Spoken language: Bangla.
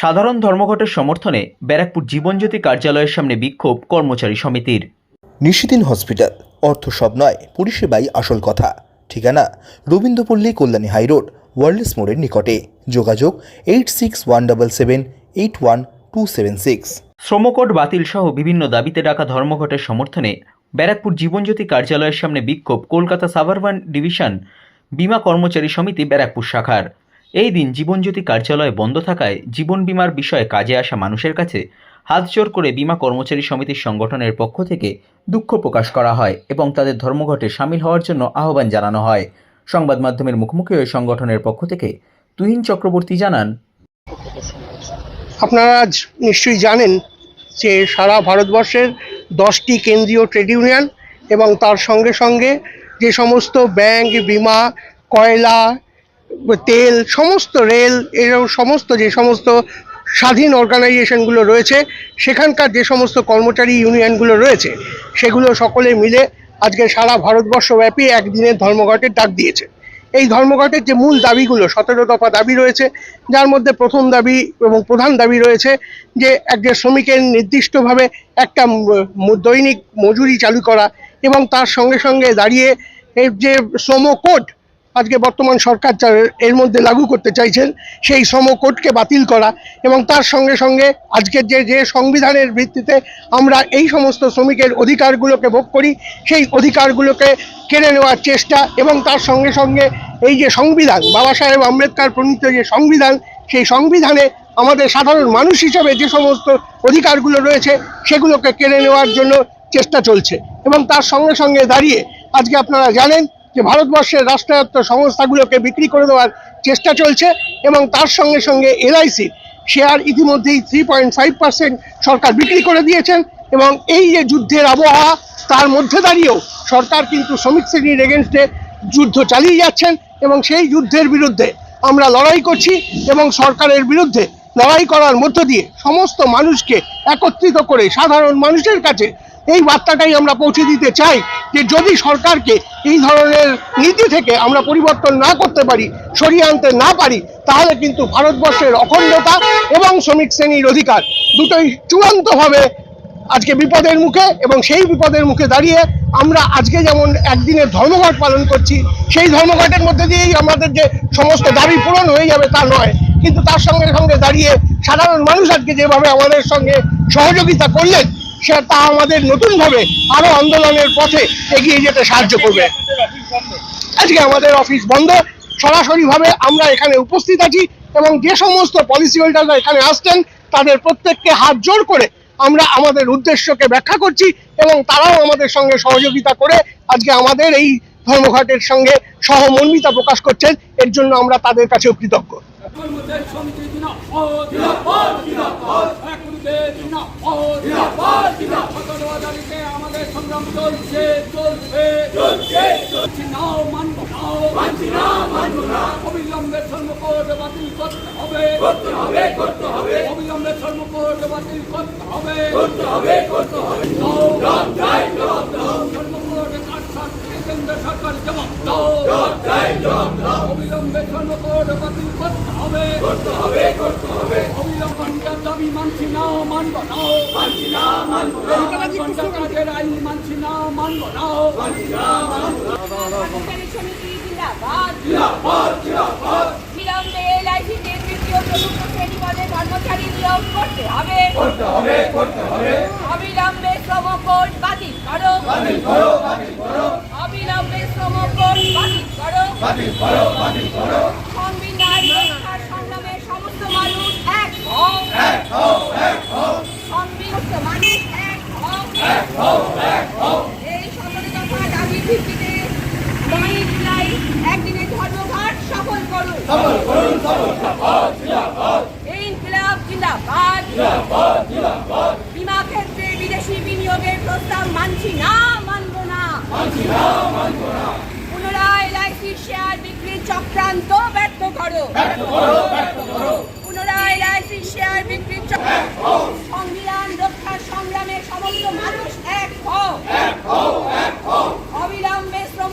সাধারণ ধর্মঘটের সমর্থনে ব্যারাকপুর জীবনজ্যোতি কার্যালয়ের সামনে বিক্ষোভ কর্মচারী সমিতির। নিশিদিন হসপিটাল অর্থ সব নয় পরিষেবাই আসল কথা। ঠিকানা রবীন্দ্রপল্লী কল্যাণী হাইরোড ওয়ার্ল্ডস মোড়ের নিকটে। যোগাযোগ eight six one double seven eight one two seven six. শ্রমকোড বাতিল সহ বিভিন্ন দাবিতে ডাকা ধর্মঘটের সমর্থনে ব্যারাকপুর জীবনজ্যোতি কার্যালয়ের সামনে বিক্ষোভ কলকাতা সাবারবান ডিভিশন বীমা কর্মচারী সমিতি ব্যারাকপুর শাখার। এই দিন জীবনজ্যোতি কার্যালয় বন্ধ থাকায় জীবন বিমার বিষয়ে কাজে আসা মানুষের কাছে হাত জোর করে বীমা কর্মচারী সমিতির সংগঠনের পক্ষ থেকে দুঃখ প্রকাশ করা হয় এবং তাদের ধর্মঘটে সামিল হওয়ার জন্য আহ্বান জানানো হয়। সংবাদ মাধ্যমের মুখোমুখি হয়ে সংগঠনের পক্ষ থেকে তুহিন চক্রবর্তী জানান, আপনারা আজ নিশ্চয়ই জানেন যে সারা ভারতবর্ষের দশটি কেন্দ্রীয় ট্রেড ইউনিয়ন এবং তার সঙ্গে সঙ্গে যে সমস্ত ব্যাংক, বিমা, কয়লা তেল, সমস্ত রেল এরকম সমস্ত যে সমস্ত স্বাধীন অর্গানাইজেশনগুলো রয়েছে, সেখানকার যে সমস্ত কর্মচারী ইউনিয়নগুলো রয়েছে, সেগুলো সকলে মিলে আজকে সারা ভারতবর্ষব্যাপী একদিনের ধর্মঘটের ডাক দিয়েছে। এই ধর্মঘটের যে মূল দাবিগুলো, সতেরো দফা দাবি রয়েছে, যার মধ্যে প্রথম দাবি এবং প্রধান দাবি রয়েছে যে একজন শ্রমিকের নির্দিষ্টভাবে একটা দৈনিক মজুরি চালু করা এবং তার সঙ্গে সঙ্গে দাঁড়িয়ে যে শ্রম কোড আজকে বর্তমান সরকার এর মধ্যে লাগু করতে চাইছেন, সেই শ্রম কোডকে বাতিল করা এবং তার সঙ্গে সঙ্গে আজকের যে যে সংবিধানের ভিত্তিতে আমরা এই সমস্ত শ্রমিকের অধিকারগুলোকে ভোগ করি, সেই অধিকারগুলোকে কেড়ে নেওয়ার চেষ্টা এবং তার সঙ্গে সঙ্গে এই যে সংবিধান, বাবা সাহেব আম্বেদকর প্রণীত যে সংবিধান, সেই সংবিধানে আমাদের সাধারণ মানুষ হিসেবে যে সমস্ত অধিকারগুলো রয়েছে, সেগুলোকে কেড়ে নেওয়ার জন্য চেষ্টা চলছে এবং তার সঙ্গে সঙ্গে দাঁড়িয়ে আজকে আপনারা জানেন যে ভারতবর্ষের রাষ্ট্রায়ত্ত সংস্থাগুলোকে বিক্রি করে দেওয়ার চেষ্টা চলছে এবং তার সঙ্গে সঙ্গে এলআইসি শেয়ার ইতিমধ্যেই থ্রি পয়েন্ট ফাইভ পার্সেন্ট সরকার বিক্রি করে দিয়েছেন এবং এই যে যুদ্ধের আবহাওয়া, তার মধ্যে দাঁড়িয়েও সরকার কিন্তু শ্রমিক শ্রেণির এগেনস্টে যুদ্ধ চালিয়ে যাচ্ছেন এবং সেই যুদ্ধের বিরুদ্ধে আমরা লড়াই করছি এবং সরকারের বিরুদ্ধে লড়াই করার মধ্য দিয়ে সমস্ত মানুষকে একত্রিত করে সাধারণ মানুষের কাছে এই বার্তাটাই আমরা পৌঁছে দিতে চাই। যে যদি সরকারকে এই ধরনের নীতি থেকে আমরা পরিবর্তন না করতে পারি, সরিয়ে আনতে না পারি, তাহলে কিন্তু ভারতবর্ষের অখণ্ডতা এবং শ্রমিক শ্রেণির অধিকার দুটোই চূড়ান্তভাবে আজকে বিপদের মুখে এবং সেই বিপদের মুখে দাঁড়িয়ে আমরা আজকে যেমন একদিনের ধর্মঘট পালন করছি, সেই ধর্মঘটের মধ্যে দিয়েই আমাদের যে সমস্ত দাবি পূরণ হয়ে যাবে তা নয়। কিন্তু তার সঙ্গে সঙ্গে দাঁড়িয়ে সাধারণ মানুষ আজকে যেভাবে আমাদের সঙ্গে সহযোগিতা করলেন সে তা আমাদের নতুনভাবে আরও আন্দোলনের পথে এগিয়ে যেতে সাহায্য করবে। আজকে আমাদের অফিস বন্ধ। সরাসরিভাবে আমরা এখানে উপস্থিত আছি এবং যে সমস্ত পলিসি হোল্ডাররা এখানে আসছেন, তাদের প্রত্যেককে হাত জোর করে আমরা আমাদের উদ্দেশ্যকে ব্যাখ্যা করছি এবং তারাও আমাদের সঙ্গে সহযোগিতা করে আজকে আমাদের এই ধর্মঘটের সঙ্গে সহমর্মিতা প্রকাশ করছেন। এর জন্য আমরা তাদের কাছেও কৃতজ্ঞ। সতেরো হাজারিতে আমাদের সংগ্রাম চলছে চলছে। চলছে চলছে। নাও মানব নাও মানছি না মানব না। অবিলম্বে ধর্মকোড বাতিল করতে হবে। করতে হবে করতে হবে। অবিলম্বে ধর্মকোড বাতিল করতে হবে। করতে হবে করতে হবে। জবাব চাই জবাব দাও ধর্মকোড কাটছাট কেন্দ্র সরকার জবাব দাও। জবাব চাই জবাব দাও অবিলম্বে ধর্মকোড বাতিল করতে হবে। করতে হবে করতে হবে। অবিলম্বে দাবি মানছি না মানব না মানছি না মানব না কাজের আইন মানছি না মানব না মানছি না মানব না সমিতি জিন্দাবাদ জিন্দাবাদ জিন্দাবাদ বিলম্বে এলআইসিতে তৃতীয় চতুর্থ শ্রেণি পদে কর্মচারী নিয়োগ অবিলম্বে শ্রম করো অবিলম্বে শ্রম করো সংবিধান রক্ষার সংগ্রামে সমস্ত মানুষ এক হও এক হও এক হও সমস্ত মানুষ এক হও এক হও এক হও এই সতেরো দফা দাবির ভিত্তিতে নয় জুলাই একদিনের ধর্মঘট সফল করুন সফল করুন সফল জিন্দাবাদ জিন্দাবাদ এই ইনকিলাব জিন্দাবাদ জিন্দাবাদ জিন্দাবাদ বিমা ক্ষেত্রে বিদেশি বিনিয়োগের প্রস্তাব মানছি না মানব না। মানছি না মানব না। পুনরায় এলআইসির শেয়ার বিক্রির চক্রান্ত ব্যর্থ করো ব্যর্থ করো ব্যর্থ করো পুনরায় এলআইসির শেয়ার বিক্রির চক্রান্ত সংবিধান রক্ষার সংগ্রামে সমস্ত মানুষ এক হও এক হও এক হও অবিলম্বে শ্রম